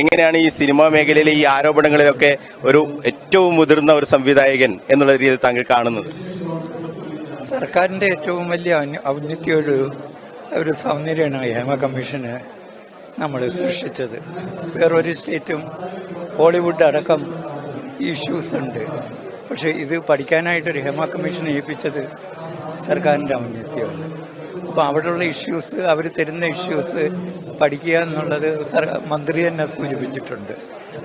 എങ്ങനെയാണ് ഈ സിനിമാ മേഖലയിലെ ഈ ആരോപണങ്ങളിലൊക്കെ ഒരു ഏറ്റവും മുതിർന്ന ഒരു സംവിധായകൻ എന്നുള്ള രീതിയിൽ താങ്കൾ കാണുന്നത്? സർക്കാരിന്റെ ഏറ്റവും വലിയ ഔന്നിത്യ ഒരു ഒരു സൗന്ദര്യമാണ് ഹേമ കമ്മീഷന് നമ്മൾ സൃഷ്ടിച്ചത്. വേറൊരു സ്റ്റേറ്റും ഹോളിവുഡ് അടക്കം ഇഷ്യൂസ് ഉണ്ട്. പക്ഷേ ഇത് പഠിക്കാനായിട്ടൊരു ഹേമ കമ്മീഷൻ ഏൽപ്പിച്ചത് സർക്കാരിന്റെ ഔന്നത്യമാണ് അപ്പോൾ അവിടെയുള്ള ഇഷ്യൂസ് അവർ തരുന്ന ഇഷ്യൂസ് പഠിക്കുക എന്നുള്ളത് മന്ത്രി തന്നെ സൂചിപ്പിച്ചിട്ടുണ്ട്.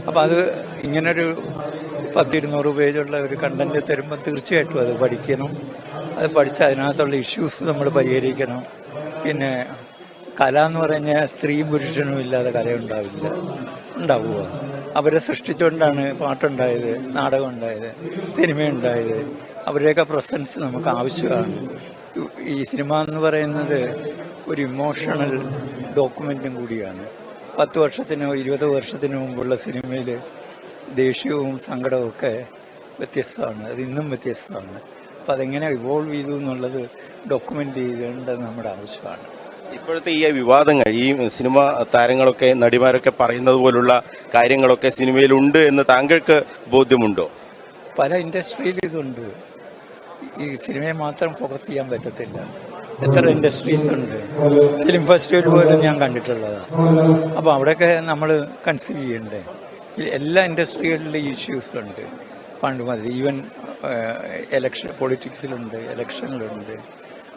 അപ്പോൾ അത് ഇങ്ങനൊരു പത്തിരുന്നൂറ് പേജുള്ള ഒരു കണ്ടന്റ് തരുമ്പോൾ തീർച്ചയായിട്ടും അത് പഠിക്കണം. അത് പഠിച്ച് അതിനകത്തുള്ള ഇഷ്യൂസ് നമ്മൾ പരിഹരിക്കണം. പിന്നെ കല എന്ന് പറഞ്ഞാൽ സ്ത്രീയും പുരുഷനും ഇല്ലാതെ കല ഉണ്ടാവില്ല ഉണ്ടാവുക. അവരെ സൃഷ്ടിച്ചുകൊണ്ടാണ് പാട്ടുണ്ടായത് നാടകം ഉണ്ടായത് സിനിമ ഉണ്ടായത് അവരുടെയൊക്കെ പ്രസൻസ് നമുക്ക് ആവശ്യമാണ്. ഈ സിനിമ എന്ന് പറയുന്നത് ഒരു ഇമോഷണൽ ഡോക്യുമെന്റും കൂടിയാണ്. പത്ത് വർഷത്തിനോ ഇരുപത് വർഷത്തിനോ മുമ്പുള്ള സിനിമയിൽ ദേഷ്യവും സങ്കടവും ഒക്കെ വ്യത്യസ്തമാണ്. അത് ഇന്നും വ്യത്യസ്തമാണ്. അപ്പം അതെങ്ങനെ ഇവോൾവ് ചെയ്തു എന്നുള്ളത് ഡോക്യുമെന്റ് ചെയ്യേണ്ടത് നമ്മുടെ ആവശ്യമാണ്. ഇപ്പോഴത്തെ ഈ വിവാദങ്ങൾ ഈ സിനിമ താരങ്ങളൊക്കെ നടിമാരൊക്കെ പറയുന്നത് പോലുള്ള കാര്യങ്ങളൊക്കെ സിനിമയിലുണ്ട് എന്ന് താങ്കൾക്ക് ബോധ്യമുണ്ടോ? പല ഇൻഡസ്ട്രിയിലും ഇതുണ്ട്. ഈ സിനിമയെ മാത്രം ഫോക്കസ് ചെയ്യാൻ പറ്റത്തില്ല. എത്ര ഇൻഡസ്ട്രീസ് ഉണ്ട്. ഫിലിം ഫെസ്റ്റിവൽ പോലും ഞാൻ കണ്ടിട്ടുള്ളതാണ് അപ്പോൾ അവിടെയൊക്കെ നമ്മൾ കൺസീവ് ചെയ്യണ്ടേ? എല്ലാ ഇൻഡസ്ട്രികളിലും ഇഷ്യൂസ് ഉണ്ട്. പണ്ട് മതി ഈവൻ എലക്ഷൻ പൊളിറ്റിക്സിലുണ്ട് എലക്ഷനിലുണ്ട്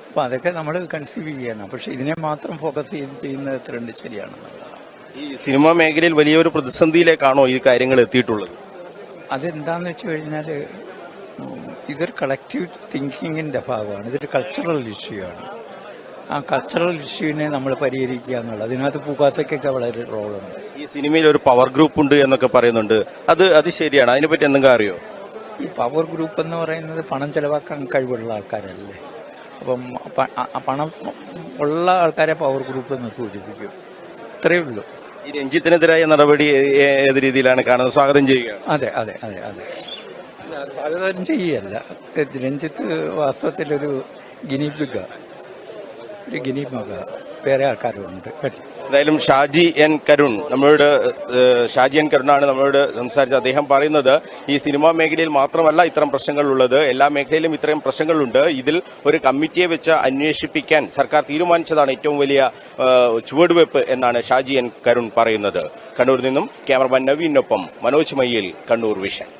അപ്പോൾ അതൊക്കെ നമ്മൾ കൺസീവ് ചെയ്യണം. പക്ഷെ ഇതിനെ മാത്രം ഫോക്കസ് ചെയ്ത് ചെയ്യുന്നത് എത്രയുണ്ട് ശരിയാണ് ഈ സിനിമാ മേഖലയിൽ വലിയൊരു പ്രതിസന്ധിയിലേക്കാണോ ഈ കാര്യങ്ങൾ എത്തിയിട്ടുള്ളത്? അതെന്താണെന്ന് വെച്ച് കഴിഞ്ഞാൽ ഇതൊരു കളക്റ്റീവ് തിങ്കിങ്ങിന്റെ ഭാഗമാണ്. ഇതൊരു കൾച്ചറൽ ഇഷ്യൂ ആണ്. ആ കൾച്ചറൽ ഇഷ്യൂവിനെ നമ്മൾ പരിഹരിക്കുക എന്നുള്ളത്. അതിനകത്ത് പൂക്കാത്തക്കൊക്കെ വളരെ റോളുണ്ട് ഈ സിനിമയിൽ ഒരു പവർ ഗ്രൂപ്പ് ഉണ്ട് എന്നൊക്കെ പറയുന്നുണ്ട്. അത് അത് ശരിയാണ്. അതിനെപ്പറ്റി എന്തെങ്കിലും അറിയോ? ഈ പവർ ഗ്രൂപ്പ് എന്ന് പറയുന്നത് പണം ചെലവാക്കാൻ കഴിവുള്ള ആൾക്കാരല്ലേ? അപ്പം പണം ഉള്ള ആൾക്കാരെ പവർ ഗ്രൂപ്പ് എന്ന് സൂചിപ്പിക്കും. ഇത്രയേ ഉള്ളൂ. ഈ രഞ്ജിത്തിനെതിരായ നടപടി ഏത് രീതിയിലാണ് കാണുന്നത്? സ്വാഗതം ചെയ്യുക അതെ അതെ അതെ അതെ. സ്വാഗതം ചെയ്യല്ല. രഞ്ജിത്ത് വാസ്തവത്തിലൊരു ഗിനിപ്പിക്ക ഒരു ഗിനിമക വേറെ ആൾക്കാരുണ്ട്. എന്തായാലും ഷാജി എൻ കരുൺ നമ്മളോട് ഷാജി എൻ കരുണാണ് നമ്മളോട് സംസാരിച്ചത്. അദ്ദേഹം പറയുന്നത് ഈ സിനിമാ മേഖലയിൽ മാത്രമല്ല ഇത്തരം പ്രശ്നങ്ങളുള്ളത്. എല്ലാ മേഖലയിലും ഇത്രയും പ്രശ്നങ്ങളുണ്ട്. ഇതിൽ ഒരു കമ്മിറ്റിയെ വെച്ച് അന്വേഷിപ്പിക്കാൻ സർക്കാർ തീരുമാനിച്ചതാണ് ഏറ്റവും വലിയ ചുവടുവെപ്പ് എന്നാണ് ഷാജി എൻ കരുൺ പറയുന്നത്. കണ്ണൂരിൽ നിന്നും ക്യാമറമാൻ നവീനൊപ്പം മനോജ് മയ്യിൽ കണ്ണൂർ വിഷൻ.